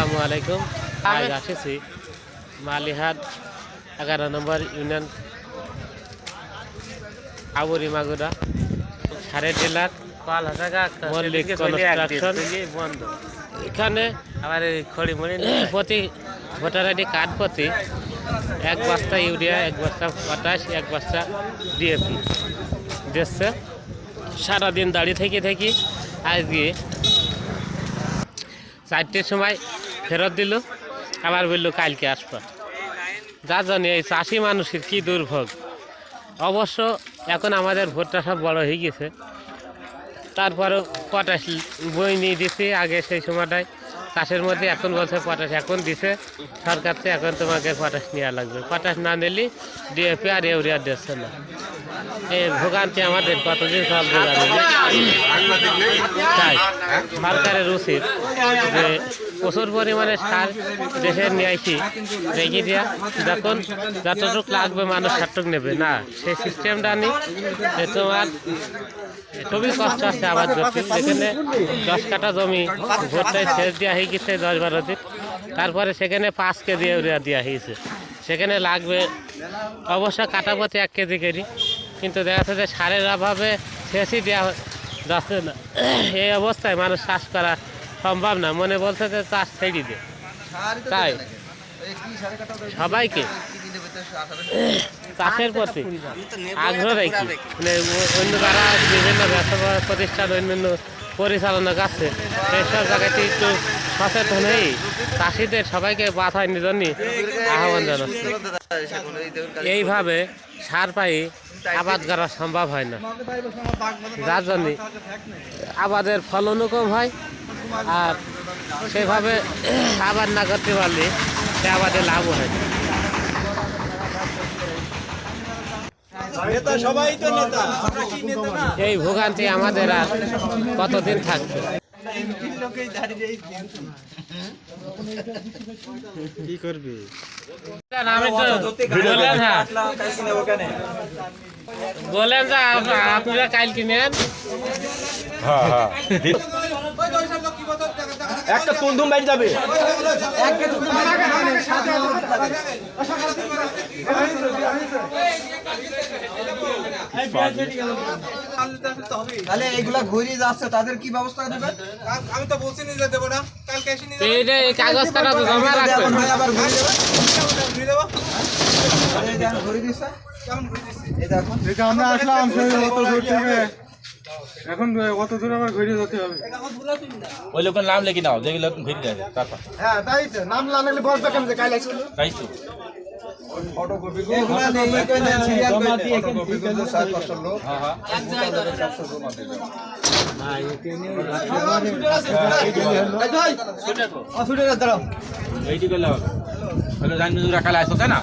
আসসালামু আলাইকুম। আজ আসেছি মালিহাট এগারো নম্বর ইউনিয়ন আবুরি মাগুরা। সাড়ে ডিলার মল্লিক কনস্ট্রাকশন। এখানে আবার প্রতি ভোটার আইডি কার্ড প্রতি এক বস্তা ইউরিয়া এক বস্তা পটাশ এক বস্তা ডিএপি দিচ্ছে সারাদিন দাঁড়িয়ে থেকে থেকে আজকে চারটের সময় ফেরত দিল, আবার বলল কালকে আসবা। যা জানি এই চাষি মানুষের কী দুর্ভোগ। অবশ্য এখন আমাদের ভোটটা সব বড় হয়ে গেছে। তারপরেও পটাশ বই নিয়ে দিছি আগে সেই সময়টায়। চাষের মধ্যে এখন বলছে পটাশ, এখন দিছে। সরকার তো এখন তোমাকে পটাশ নেওয়া লাগবে। পটাশ না নিলে ডিএপি আর ইউরিয়া দিচ্ছে না। এই ভোগান্তি আমাদের কতদিন সব তাই, সরকারের উচিত যে প্রচুর পরিমাণে সার দেশে নিয়ে আসি রেখে দেওয়া যখন যতটুকু লাগবে মানুষ সারটুক নেবে। না, সেই সিস্টেমটা নি তোমার খুবই কষ্ট আছে আবার জমি যেখানে দশ কাটা জমি ভোটটায় সেচ দেওয়া হয়ে গেছে দশ বারো দিন। তারপরে সেখানে পাঁচ কেজি ইউরিয়া দেওয়া হয়েছে। সেখানে লাগবে অবশ্য কাটা পথে এক কেজি কেজি। কিন্তু দেখা যাচ্ছে যে সারের অভাবে সেচই দেওয়া যাচ্ছে না। এই অবস্থায় মানুষ চাষ করা সম্ভব না মনে বলছে যে চাষ ছেড়ে দে। তাই? সবাইকে? চাষের প্রতি আগ্রহ রাখি? মানে অন্য যারা বিভিন্ন ব্যবসা প্রতিষ্ঠান অন্যান্য পরিচালনা আছে সেসব জায়গাতে একটু সচেতন হয়ে চাষিদের সবাইকে বাধায় জন্য আহ্বান জানাচ্ছি। এইভাবে সার পাই আবাদ করা সম্ভব হয় না। যার জন্য আবাদের ফলনও কম হয় আর সেভাবে আবাদ না করতে পারলে সে আবাদে লাভও হয় না। নেতা সবাই তো নেতা আমরা কি নেতা না? এই ভোগান্তি আমাদের আর কতদিন থাকবে? কি করবি? বলেন হ্যাঁ। ওখানে বলেন যে আপনারা কাল কিনেন একটা তুলধুম বাইরে যাবে। তাহলে এগুলা ঘুরিয়ে যাচ্ছে তাদের কি ব্যবস্থা দেবেন আমি তো বলছি নিজে দেবো না কালকে এসে নিয়ে তো এইটা এই কাগজ কাটা তো জমা রাখবেন আবার ঘুরে দেবো? কেমন ঘুরে এই আমরা আসলাম সেই থেকে এখন অত দূর আবার ঘুরে যেতে হবে? ওই লোকের নাম লেখি নাও যেগুলো ঘিরে যাবে তারপর। হ্যাঁ তাই তো নাম লাগালে বলবে কেমন? যে কাল আসলো তাই তো। লোক? হ্যাঁ হ্যাঁ। ছুটে দাঁড়াও। এইটি হবে। তাহলে রাখালে আসো তাই না?